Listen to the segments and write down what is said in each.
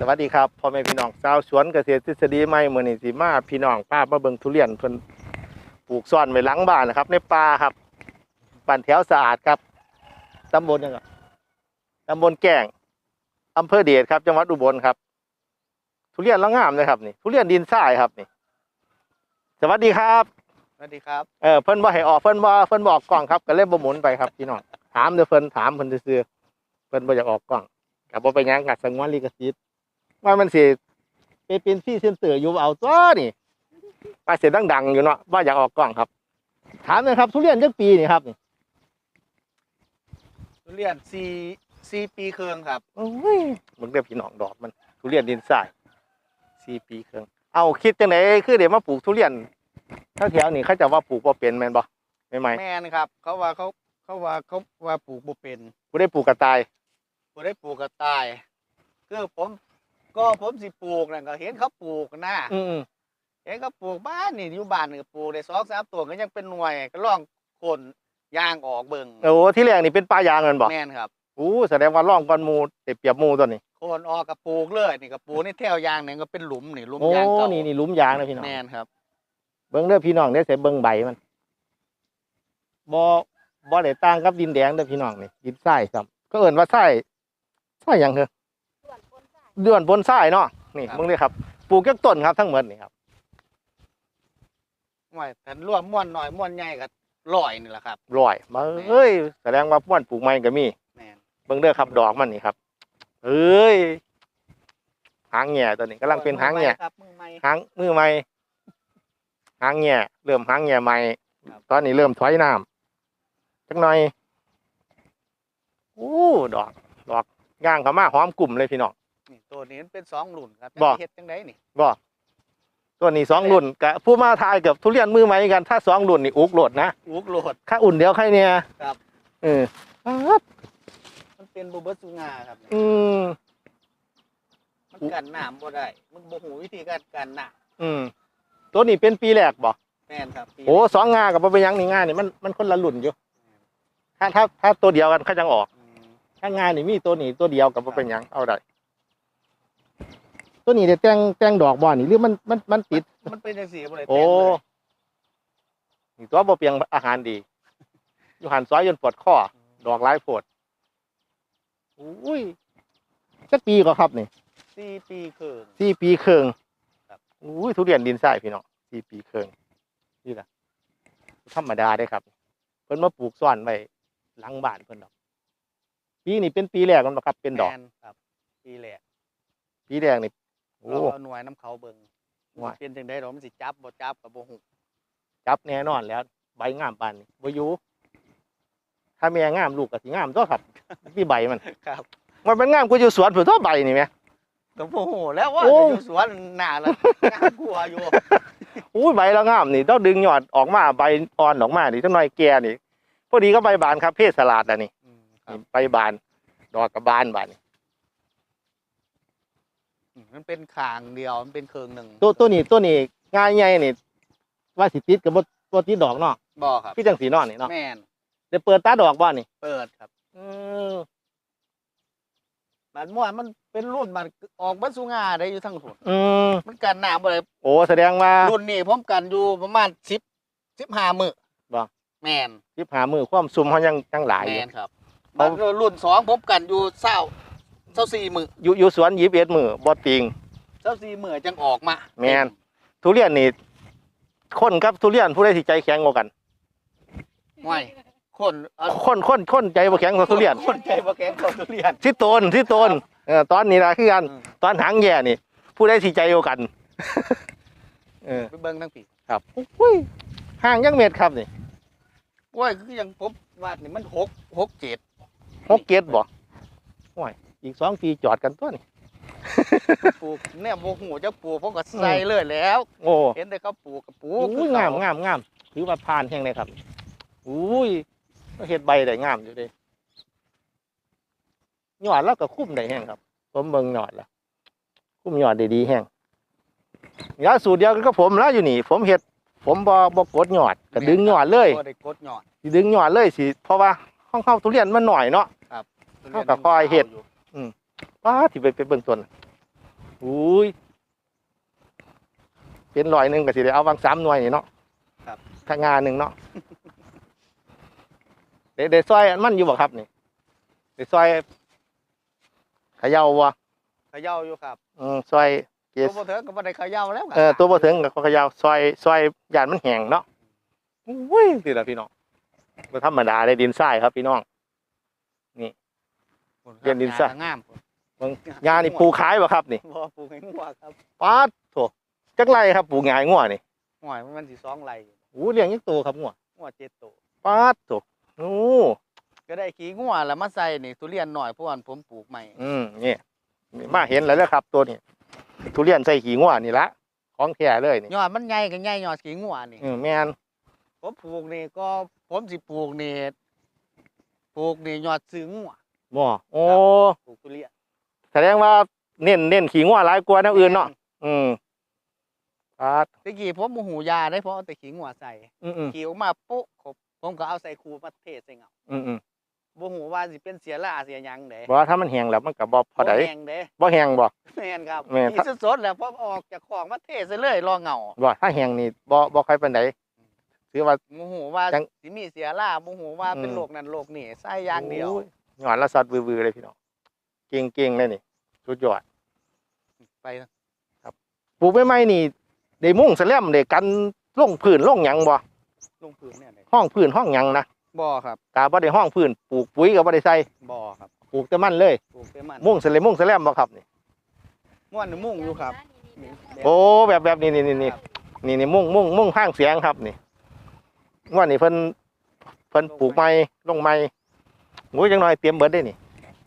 สวัสดีครับพ่อแม่พี่น้องชาวสวนเกษตรทฤษฎีใหม่มื้อนี้สิมาพี่น้องป้ามาเบิ่งทุเรียนเพิ่นปลูกซ่อนไว้หลังบ้านนะครับ ในป่าครับบ้านแถวสะอาดครับตำบลยังไงตำบลแก่งอำเภอเดชครับ จังหวัดอุบลครับ ทุเรียนละงามเลยครับนี่ ทุเรียนดินทรายครับนี่ สวัสดีครับ สวัสดีครับ เออเพิ่นบ่ให้ออกเพิ่นบ่เพิ่นบอกกล้องครับก็เลยบ่หมุนไปครับพี่น้องถามเด้อเพิ่นถามเพิ่นซื่อๆเพิ่นบ่อยากออกกล้องก็บ่ไปนหยังกัดสงวนลิขสิทธิ์ ว่ามันสิไปเป็นพี่เซนเตอร์อยู่เอาตัวนี่ไปเสียงดังๆอยู่เนาะว่าอยากออกกล้องครับ ถามหนะครับ ทุเรียนจักปีนี่ครับนี่ทุเรียนซีซีปีเครืองครับโอ้ยมึงเรียกพี่น้องดอกมัน ทุเรียนดินทราย4ปีครึ่งเอาคิดจังไดคือเดี๋ยวมาปลูกทุเรียนแถวๆนี้เขาจะว่าปลูกบ่เป็นแม่นบ่ไม่ไหมแม่นครับ เขาว่าเขาเขาว่าเขาว่าปลูกบ่เป็นกูได้ปลูกกระต่ายบ่ได้ปลูกกระต่ายคือผม ก็ผมสิปลูกนั่นก็เห็นเขาปลูกนะอืมเห็นเขาปลูกบ้านนี่อยู่บ้านนี่ก็ปลูกได้สองสามตัวก็ยังเป็นหน่วยก็ลองคนยางออกเบิ่งโอ้ที่แรกนี่เป็นป่ายางแมันบ่แม่นครับอู้แสดงว่าร่องก้อนหมูเต็เปรียบหมูตัวนี้โคนออกก็ปลูกเลยนี่ก็ปลูกในแถวยางนี่ก็เป็นหลุมนี่หลุมโอ้ยางเก่านี่นี่หลุมยางนะพี่น้องแม่นครับ เบิ้งเด้อพี่น้องเด้อเสเบิ้งใบมันบ่บ่ได้ต่างกับดินแดงเด้อพี่น้องนี่ดินทรายครับก็เอิ้นว่าทรายทรายหยังเหรอ เดือนบนทรายเนาะนี่เบิ่งเด้อครับปลูกจักต้นครับทั้งหมดนี่ครับหน่วยแต่รวมม่วนน้อยม่วนใหญ่ก็ร้อยนี่แหละครับ ร้อยมาเอ้ยแสดงว่าป้วนปลูกใหม่ก็มีแม่นเบิ่งเด้อครับดอกมันนี่ครับเอ้ยหางแหง่ตัวนี้กำลังเป็นหางแหง่ ครับมือใหม่ หางมือใหม่หางแง่เริ่มหางแง่ใหม่ครับ ตอนนี้เริ่มถอยน้ำจักหน่อยโอ้ดอก ดอกย่างเขามาหอมกลุ่มเลยพี่น้องนี่ ตัวนี้มันเป็นสองหลุนครับบ่เฮ็ดจังไดนี่บ่ตัวนี้สองรุ่นกะผู้มาทายกับทุเรียนมือใหม่กันถ้าสองรุ่นนี่อุกโหลดนะอุกโหลด ค่าอุ่นเดียวใครเนี่ยครับ เออปั๊บมันเป็นบูเบิร์สุงาครับอืม มันกันน้ำบ่ได้มันบ่หูวิธีการกันน้อืมตัวนี้เป็นปีแรกบ่ำแม่นครับปีโอ้สองงากับบ่เป็นหยังนี่งานี่มันมันคนละรุ่นอยู่ ถ้าถ้าถ้าตัวเดียวกันเขาจังออก อืมถ้างานนี่มีตัวนี้ตัวเดียวกับบ่เป็นหยังเอาได้ ตัวนี้ได้แต่งแต่งดอกบ่นี่หรือมันมันมันติด มันเป็นจังซี่บ่ได้โอ้ เต็มเลยนี่ตัวบ่เพียงอาหารดี อยู่หันซอยจนปวดข้อ ดอกหลายโพดอุ้ยสักปีก็ครับนี่สี่ปีครึ่ง สี่ปีครึ่งครับ อุ้ยทุเรียนดินทรายพี่น้องสี่ปีครึ่งนี่ล่ะธรรมดาได้ครับ เพิ่นมาปลูกซ่อนไว้หลังบ้านเพิ่นดอก ปีนี้เป็นปีแรกมันบ่ครับเป็นดอก แม่นครับ ปีแรกปีแรกนี่ โอ้ เราเอาหน่วยน้ำเขาเบิ่งหน่วย เป็นจังได๋ดอกมันสิจับบ่จับก็บ่ฮู้จับแน่นอนแล้ว ใบงามปานนี้บ่อยู่ถ้าแม่งามลูกก็สิงามตัวครับที่ใบมัน ครับมันเป็นงามกว่าอยู่สวนเพิ่นตัวใบนี่แหม ก็บ่ฮู้แล้วว่าโอ้อยู่สวนหน้าแล้วน่ากลัวอยู่ อุ้ยใบละงามนี่ต้องดึงยอดออกมาใบอ่อนออกมานี่จังหน่อยแก่นี่พอดีก็ใบบานครับเพศสลัดอะนี่อืมครับ นี่ใบบาน ดอกกับบานบานนี่อื มมันเป็นข้างเดียวมันเป็นเครื่องหนึงตัวตัวนี้ตัวนี้ง่ายใหญ่นี่ว่าสิติดกับบ่บ่ติดดอกเนาะบ่ครับพี่จังสีเนอนนี่เนาะแม่นได้เปิดตาดอกบ่นี่ เปิดครับอืมมันม่วนมันเป็นรุ่นมันออกบัสุงาได้อยู่ทั้งหุ่นอืมมันกันน้ำบ่ได้โอ้แสดงว่ารุ่นนี้ผมกันอยู่ประมาณสิบสิบห้ามือบ่แมนสิบหามือความซุ่มเขายังยังหลายแมอยู่นครับเขามันรุ่นสองผมกันอยู่เศร้า เศร้าสี่มืออยู่อยู่สวนยิบเอ็ดมือบ่ติงเศร้าสี่มือจังออกมาแม่นทุเรียนนี่คนกับทุเรียนผู้ใดที่ใจแข็งกว่ากันไม่คนเอาคนคนคนใจบ่แข็งกว่าทุเรียนคนใจบ่แข็งเขาทุเรียนที่โตนที่โตนเออตอนนี้นะคือกันอืมตอนหางแย่นี่ ผู้ใดที่ใจกว่ากันเออไปเบิ่งทั้งปีครับอุ้ยห่างยังเม็ดครับนี่โอ้ยคือยังผมวาดนี่มันหกหกเจ็ดหกเกตบ่โอ้ย อีกสองปีจอดกันตัวนี่ ปลูกเนี่ยโมหูจะปลูกผมก็ใส่เลยแล้ว โอ้เห็นแต่เขาปลูกกับปลูกอุ้ยงามงามงามถือว่าผ่านแห่งเลยครับอุ้ยเฮ็ดใบได้งามอยู่เด้ยอดแล้วก็คุ้มได้แห้งครับ ผมเบิ่งยอดแล้วคุ้มยอดได้ดีแห้งยาสูตรเดียวกันก็ผมแล้วอยู่นี่ ผมเฮ็ด ผมบ่บ่กดยอดก็ดึงยอดเลยบ่ได้กดหยอดสิดึงยอดเลยสิเพราะว่าห้องเข้าทุเรียนมันหน่อยเนาะทุรีนเขาก็คอยเฮ็ดอยู่ ป้าที่ไปไปเบิ่งต้นอุ้ยเป็นร้อยหนึ่งก็สิได้เอาวางสามหน่วยนี่เนาะครับถ้างานหนึ่งเนาะเดี๋ยวเดี๋ยวซอยอันมันอยู่บ่ครับนี่เดี๋ยวซอยเขย่าวะเขย่าอยู่ครับอืมซอยเกตัวสบ่เถิงก็บ่ได้เขย่าแล้วครับเออตัวบ่ถึงก็เขย่าซอยซอยยานมันแห้งเนาะอุ้ยสิล่ะพี่น้องบ่ธรรมดาได้ดินทรายครับพี่น้อง เรียนดินซะ งามงานนี่ปลูกขายบ่ครับนี่บ่ปลูกให้งัวครับป๊าดโถจักไรครับปลูกหงายงัวนี่หอยมันสิสองไร่อู้เลี้ยงยังโตครับงัวงัวเจ็ดตัวป๊าดโถโอ้ก็ได้ขี้งัวแล้วมาใส่นี่ทุเรียนหน่อยเพราะว่าผมปลูกใหม่อืมนี่นี่มาเห็นแล้วเด้อครับ ตัวนี้ทุเรียนใส่ขี้งัวนี่ละของแท้เลยนี่ยอดมันใหญ่ก็ใหญ่ยอดขี้งัวนี่อืมแม่นผมปลูกนี่ก็ผมสิปลูกนี่ปลูกนี่ยอดซื้องัว บ่โอ้ปลูกทุเรียนแสดงว่าเน้นเน้นขี้งัวหลายกว่าแนวอื่นเนาะอืมป๊าดตะกี้ผมบ่หูยาได้เพราะเอาแต่ขี้งัวใส่อืมอืมขี้ออกมาปุ๊บผมผมก็เอาใส่คูมาเทใส่เงาอืมอืมบ่หูว่าสิเป็นเสียล่าเสียหยังเด้บ่ว่าถ้ามันแห้งแล้วมันก็บ่พอใดบ่แห้งเด้บ่แห้งบ่แม่นครับแม่นขี้สดๆแล้วพอออกจากของมาเทใส่เลยรอเงาบ่ถ้าแห้งนี่บ่บ่ค่อยปานใดถือว่าบ่หูว่าจังสิมีเสียล่าบ่หูว่าเป็นอืมโรคนั้นโรคนี้ใส่อย่างเดียวโอ้ หยอดละสัตว์วือๆเลยพี่น้องเก่งๆเลยนี่สุดยอดไปปลูกใหม่ๆนี่ได้มุ่งแสลมได้กันลงพื้นลงหยังบ่ลงพื้นเนี่ยเลยห้องพื้นห้องหยังนะบ่ครับกาบ่ได้ห้องพื้นปลูกปุ๋ยก็บ่ได้ใส่บ่ครับปลูกแต่มันเลย ปลูกแต่มันมุ่งแสลมมุ่งแสลมบ่ครับนี่ ม่วนนี่มุ่งอยู่ครับนี่โอ้แบบแบบนี้นี่นี่นี่นี่นี่มุ่งมุ่งมุ่งห้างเสียงครับนี่ว่านี่เพิ่นเพิ่นปลูกใหม่ลงใหม่โอ้ยจังน้อยเตรียมเบิดได้นี่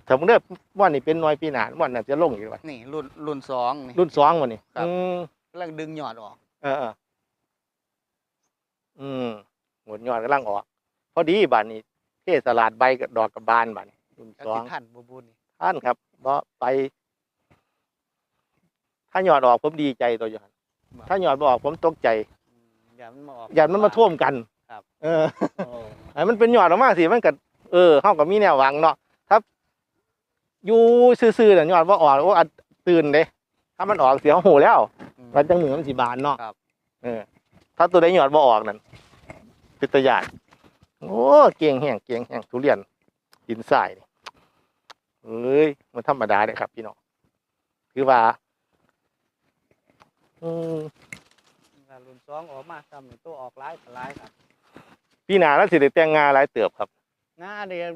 ถ้ามึงเด้อว่านี่เป็นหน่อยปีหน้าว่าน่าจะลงอยู่ว่านี่รุ่นรุ่นสองนี่ รุ่นสองวันนี่ครับ อืมกำลังดึงยอดออก เออเอออืมหมดยอดกำลังออกพอดีบานนี้เทสลาดใบกับดอกกับบานบานนี้รุ่นก็สอสิงทันบ่บุญนี่ท่านครับเพราะไป ถ้ายอดออกผมดีใจตัวอยู่หั่นถ้ายอดบออกผมตกใจ อืมอย่ามันมาออก อย่ามันมาท่วมกันครับ เออ โอ้ ไอ้มันเป็นยอดออกมาสิมันก็ เออเข้ากับมีแนวหวังเนาะถ้าอยู่ซื่อๆน่ะยอดว่าออกโอ้อัดตื่นเด้ถ้ามันออกเสียหูแล้วอืมมันจังเหมือนมันสิบานเนาะครับ เออ ถ้าตัวใดหยอดบ่ออกนั่นพิตยานโอ้เก่งแห้งเก่งแห้งทุเรียนดินทรายนี่เอ้ยมันธรรมดาเลยครับ พี่น้องคือว่าอืมถ้ารุ่นสองออกมาซ้ำนี่ตัวออกหลายก็หลายครับ พี่นาแล้วสิได้แต่งงานหลายเติบครับ งาเนี่ย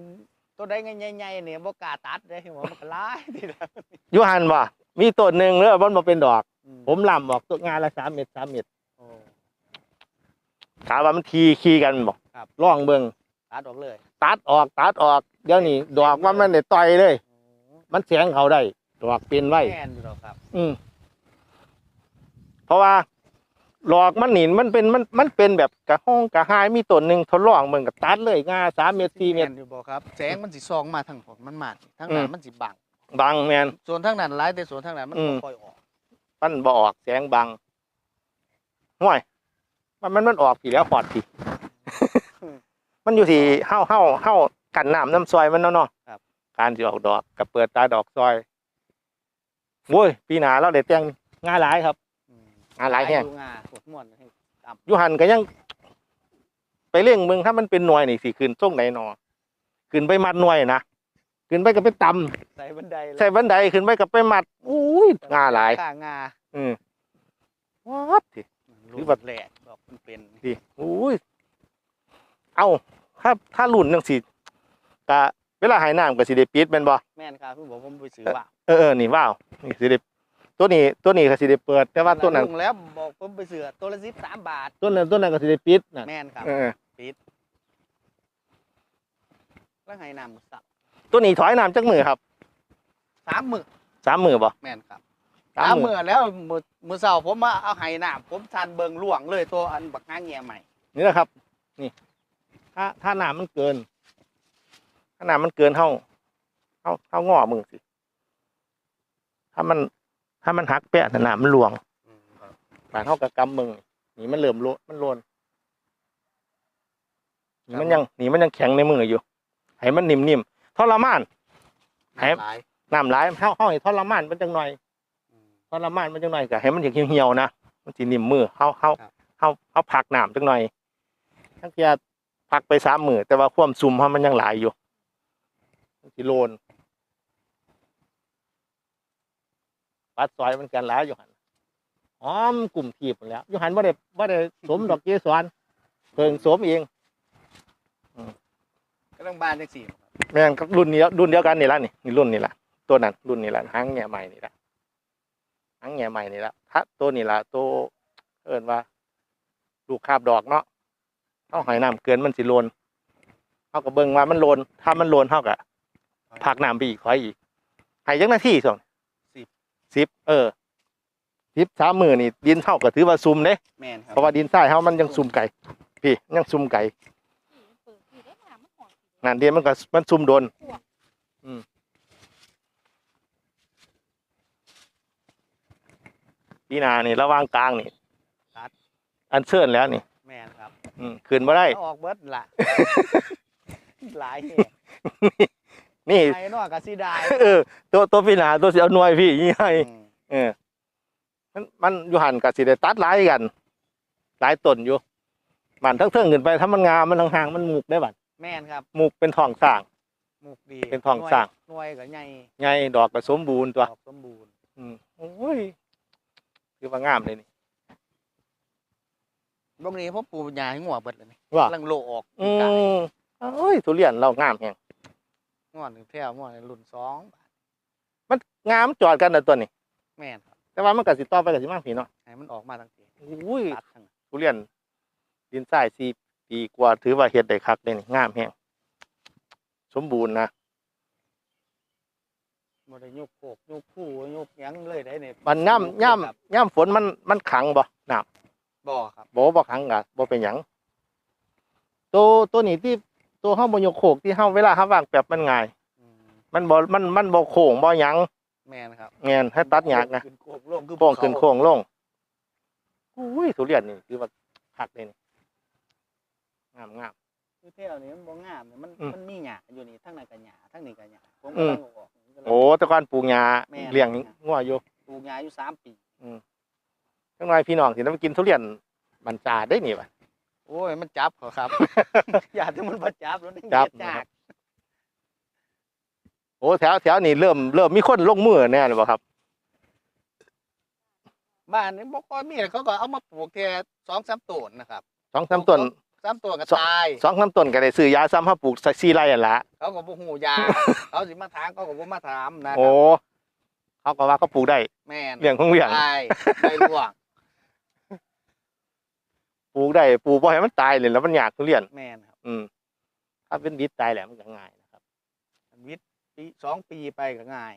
ตัวใดใหญ่ๆเนี่ยบ่กล้าตัดเด้หัวมันก็หลายทีละอยูหันว่ามีต้นหนึ่งแล้วมันมาเป็นดอกอืผมลำบอกตัวงานละสามเม็ดสามเม็ดโอ้ ถามว่ามันทีคีกันบอกครับล่องเบิงตัดออกเลยตัดออกตัดออก เดี๋ยวนี้ดอกว่ามันได้ต่อยเลยโอ้มันแสงเขาได้ ดอกเป็นไว้แม่นอยู่หรอกครับ อืมเพราะว่า หลอกมันหนินมันเป็นมันมันเป็นแบบกระห้องกระหายมีต้นหนึ่งทดลองเมืองกับตัดเลยงาสามเมตรสี่เมตรแนอยู่บ่ครับแสงมันสิส่องมาทางผลมันมาทางอืนั้นมมันสิบังบังแมนส่วนทางนั้นหลายแต่ส่วนทางนั้นมันอืบ่มค่อยออกมันบ่ออกแสงบังห่วยมันมันมันออกทีแล้วพอดทีมันอยู่ที่เฮ้าเฮ้าเฮ้ากันน้ำน้ำซอยมันเนาะเนาะครับการสิออกดอกกับเปิดตาดอกซอยโว้ยปีหนาเราได้แต่งงาหลายครับ อืมงาหลายแห้งดูงาปวดม่วนให้อยูหันก็ยัง ไปเร่งมึงถ้ามันเป็นหน่วยนี่สิขึ้นส่งไหนนอขึ้นไปมัดหน่วยนะขึ้นไปก็ไปตใส่บันไดำใส่บันไดขึ้นไปก็ไปมัดอุ้ยงาหลายข้างงาอืมวัดสิหรือว่าแหลกดอกมันเป็นดิอุ้ยเอาถ้าถ้าหลุนจังสิกะเวลาหายน้ำก็สิได้ปิดแม่นบ่แม่นครับพี่บอกผมไปซื้อว่าเออเออนี่ว้าวนี่สิได้ ตัวนี้ตัวนี้ก็สิได้เปิด แต่ว่าตัวนั้นลุงแล้วบอกผมไปซื้อตัวละสิบสามบาท ตัวนั้นตัวนั้นก็สิได้ปิดน่ะแม่นครับ เออแล้วให้น้ำสับตัวนี้ถอยน้ำจักมือครับสามมือสามมือบ่แม่นครับสามสามมือมือแล้วมือมือเสาผมมาเอาให้น้ำผมทันเบิงล่วงเลยตัวอันบักห้างเงียใหม่ นี่แหละครับ นี่ ถ้าถ้าน้ำมันเกิน ถ้าน้ำมันเกินเท่าเท่าเท่างอมึงสิ ถ้ามัน ถ้ามันหักแปะน่ะน้ำมันหลวงบานเท่ากับกำมึงนี่มันเริ่มโลนมันโลนนี่มันยังนี่มันยังแข็งในมืออยู่ให้มันนิ่มๆทรมานให้หลายน้ำไหลายเท่าเท่าให้ทรมานมันจังหน่อยอืมทรมานมันจังหน่อยก็ให้มันอย่างเหี่ยวๆนะมันสินิ่มมือเฮาเฮาครับเฮาเฮาพักน้ำจังหน่อยทั้งเที่ยพักไปสามมื้อแต่ว่าความซุ่มเฮามันยังหลายอยู่มันสิโลน ปัดซอยมันกันหลายอยู่หั่นหอมกลุ่มทีบหมดแล้วอยู่หั่นบ่ได้บ่ได้สมดอกเกสรเพิ่งสมเองก็ต้องบานจังสี่ครับแม่นครับรุ่นนี้รุ่นเดียวกันนี่ละนี่นี่รุ่นนี่ละตัวนั้นรุ่นนี่ละหางแง่ใหม่นี่ละหางแง่ใหม่นี่ละถ้าตัวนี่ละตัวเอิ้นว่าลูกคาบดอกเนาะเอาหอยน้ำเกินมันสิโลนเฮาก็เบิ่งว่ามันโลนถ้ามันโลนเฮาก็พักน้ำไปอีกขออีกให้จักนาทีส่ง สิบเออสิบสามมือนี่ดินเฮาก็ถือว่าซุ่มเด้แม่นครับเพราะว่าดินทรายเฮามันยังซุ่มไก่พี่ยังซุ่มไก่เปิดที่ได้น้ำมันหอนสินั่นเดียวมันก็มันซุ่มโดนอืมปีหนานี่ระหว่างกลางนี่ตัดอันเชิญแล้วนี่แม่นครับ อืมคืนมาได้เอาออกเบิดละหลายแห่ นี่ไอ้นอกก็สิได้เออตัวตัวปีหนาตัวเสียวหน่วยพี่ยี่ให้อืมเออมันมันอยู่หันกับสิได้ตัดหลายกันหลายต้นอยู่มันทั้งเทิงขึ้นไปถ้ามันงามมันห่างๆมันหมุกได้บัดแม่นครับหมุกเป็นทองสร้างหมุกดีเป็นทองสร้างหน่วยก็ใหญ่ไงดอกก็สมบูรณ์ตัวดอกสมบูรณ์อืมโอ้ยคือว่างามเลยนี่บ่นี้ผมปลูกหญ้าให้งัวเบิดเลยนี่ว่ากำลังโลออกอืปีกายมเอ้ยทุเรียนเรางามแฮง งัวหนึ่งแถวงัวในรุ่นสองงามจอดกันนะตัวนี้ แม่นครับแต่ว่ามันก็สิต่อไปก็สิมากพี่เนาะให้มันออกมาทั้งทีอุ้ยตัดทั้งทุเรียนดินทรายสี่ปีกว่าถือว่าเฮ็ดได้คักเลยนี่งามแฮงสมบูรณ์นะบ่ได้ยุบโคกยุบผู้ยุบหยังเลยได้เนี่ยมันย่ำย่ำย่ำฝนมันมันขังบ่น้บ่ครับำบ่บ่ขังกะบ่เป็นหยังตัวตัวนี้ที่ ตัวเฮาบ่ยกโขกที่เฮาเวลาเฮาวางแป๊บมันง่ายอืมมันบ่มันมันบ่โค้งบ่หยังแม่นครับแม่นให้ตัดยากนะขึ้นโคกลงคือโค้งขึ้นภูเขาโค้งลงอุ้ยทุเรียนนี่ถือว่าคักเลยนี่งามงามคือแถวนี้มันบ่งามเนี่ยมันอืมมันมีหญ้าอยู่นี่ทั้งนั้นก็หญ้าทั้งนี้ก็หญ้าผมอืกำมลังเอาออกผมกำลังโอ้แต่ก่อนปลูกหญ้าแม่นเลี้ยงงัวอยู่ปลูกหญ้าอยู่สามปีจังหน่อยพี่น้องสิได้มากินทุเรียนบัญชาได้นี่ว่ะ โอ้ยมันจับเหรอครับ อย่าที่มันบ่จับแล้วนี่จับเฮ็ดยากโอ้แถวแถวนี่เริ่มเริ่มมีคนลงมือแน่เลยบ่ครับบ้านนี่บ่ค่อยมีเขาก็เอามาปลูกแค่2-3ต้นนะครับสองสามต้นสามต้นก็สองตายสองสามต้นก็ได้ซื้อยาซ้ำห้าปลูกสักสี่ไร่อันละเขาก็บ่ฮู้ยาเขาสิมาถามเขาก็บ่มาถามนะคโอ้รับเขาก็ว่าเขาปลูกได้แม่นเลี้ยงของเลี้ยงตายได้ล่วง ปลูกได้ปลูกบ่ให้มันตายเลยแล้วมันยากทุเรียน แม่นครับอืมถ้าเป็นดิบตายแหละมันก็ง่ายนะครับ วิทย์ปีสองปีไปก็ง่าย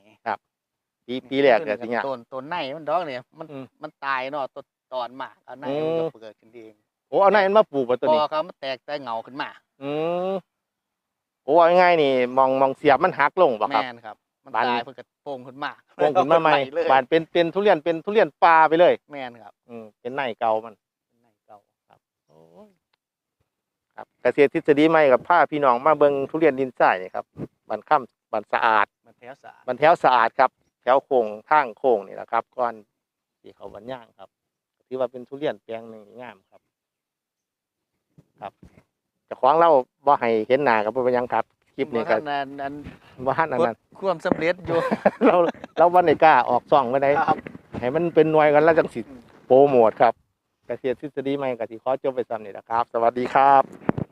ปีปีแรกเนี่ยสิยาก ต้นต้นในมันดอกเนี่ยมันอืมมันตายเนาะต้นตอนมากเอาในอืมมันก็เกิดขึ้นเองโอ้เอาไหนมันมาปลูกมาตัวพนี้อเขามันแตกแต่เงาขึ้นมาอืมโอ้เอาง่ายๆนี่มองมองเสียบมันหักลงบ่ครับ แม่นครับ มันบาน ตายเพิ่นก็โป่งขึ้นมาโป่งขึ้นมาใหม่เลยบานเป็นเป็นทุเรียนเป็นทุเรียนปลาไปเลย แม่นครับ อืมเป็นในเก่ามันเป็นในเก่า โอ้ย ครับเกษตรทฤษฎีใหม่กับผ้าพี่น้องมาเบิงทุเรียนดินทรายนี่ครับบันค่ำบันสะอาดมันแถวสะอาดบันแถวสะอาดครับ แถวโค้งทางโค้งนี่แหละครับก่อนที่เขาบันย่างครับถือว่าเป็นทุเรียนแปลงหนึ่งที่งามครับ ครับเจะของเราบ่ให้เห็นหน้ากับบ่เป็นหยังครับคลิปนี้ก็บ่ทันนั้นนั้นบ่ฮันอันนั้นความสำเร็จอยู่ เราเราวันนี้กล้าออกซ่องไปไหนครับ ให้มันเป็นหน่วยกันแล้วจังสิโปรโมทครับ เกษตรทฤษฎีใหม่ก็สิขอจบไปซ้ำนี่นะครับ สวัสดีครับ